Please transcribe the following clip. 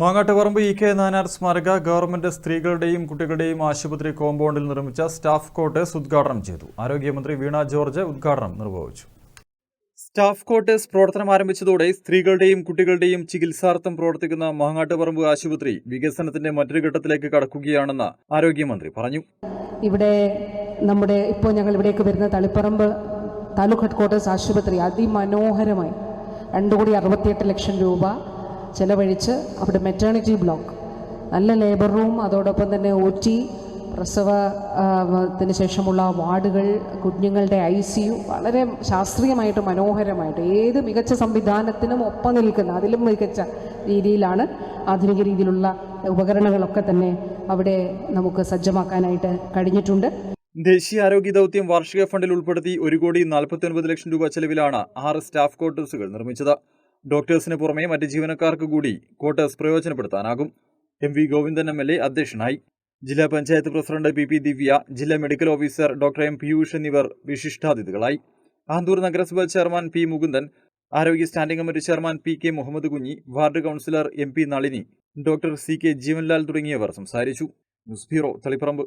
Mangattuparamba E K നാനാർ സ്മാരക government സ്ത്രീകളുടെയും കുട്ടികളുടെയും ആശുപത്രി കോമ്പൗണ്ടിൽ നിർമ്മിച്ച സ്റ്റാഫ് ക്വാർട്ടേഴ്സ് ഉദ്ഘാടനം ചെയ്തു. ആരോഗ്യമന്ത്രി വീണ ജോർജ് ഉദ്ഘാടനം നിർവഹിച്ചു. സ്റ്റാഫ് ക്വാർട്ടേഴ്സ് പ്രവർത്തനം ആരംഭിച്ചതോടെ സ്ത്രീകളുടെയും കുട്ടികളുടെയും ചികിത്സാർത്ഥം പ്രവർത്തിക്കുന്ന മാങ്ങാട്ടുപറമ്പ് ആശുപത്രി വികസനത്തിന്റെ മറ്റൊരു ഘട്ടത്തിലേക്ക് കടക്കുകയാണെന്ന് ആരോഗ്യമന്ത്രി പറഞ്ഞു. ഇവിടെ നമ്മുടെ ഇപ്പോൾ ഞങ്ങൾ ഇവിടേക്ക് വരുന്ന തളിപ്പറമ്പ് താലൂക്ക് ഹെഡ് ക്വാർട്ടേഴ്സ് ആശുപത്രി അതിമനോഹരമായി രണ്ടു കോടി അറുപത്തിയെട്ട് ലക്ഷം രൂപ ചെലവഴിച്ച് അവിടെ മെറ്റേണിറ്റി ബ്ലോക്ക് നല്ല ലേബർ റൂം അതോടൊപ്പം തന്നെ ഒ ടി പ്രസവത്തിന് ശേഷമുള്ള വാർഡുകൾ കുഞ്ഞുങ്ങളുടെ ഐ സി യു വളരെ ശാസ്ത്രീയമായിട്ട് മനോഹരമായിട്ട് ഏത് മികച്ച സംവിധാനത്തിനും ഒപ്പം നിൽക്കുന്ന അതിലും മികച്ച രീതിയിലാണ് ആധുനിക രീതിയിലുള്ള ഉപകരണങ്ങളൊക്കെ തന്നെ അവിടെ നമുക്ക് സജ്ജമാക്കാനായിട്ട് കഴിഞ്ഞിട്ടുണ്ട്. ദേശീയ ആരോഗ്യ ദൗത്യം വാർഷിക ഫണ്ടിൽ ഉൾപ്പെടുത്തി ഒരു കോടി നാൽപ്പത്തി ഒൻപത് ലക്ഷം രൂപ ചെലവിലാണ് ആറ് സ്റ്റാഫ് ക്വാർട്ടേഴ്സുകൾ നിർമ്മിച്ചത്. ഡോക്ടേഴ്സിന് പുറമെ മറ്റ് ജീവനക്കാർക്ക് കൂടി quarters പ്രയോജനപ്പെടുത്താനാകും. M V Govindan M L A അധ്യക്ഷനായി ജില്ലാ panchayat president P P Divya ജില്ലാ medical officer doctor M Piyush എന്നിവർ വിശിഷ്ടാതിഥികളായി. ആന്തൂർ നഗരസഭാ ചെയർമാൻ പി മുകുന്ദൻ ആരോഗ്യ standing committee chairman P K Muhammad Kunhi ward councillor M P Nalini doctor C K Jeevanlal തുടങ്ങിയവർ സംസാരിച്ചു. News bureau Taliparamba.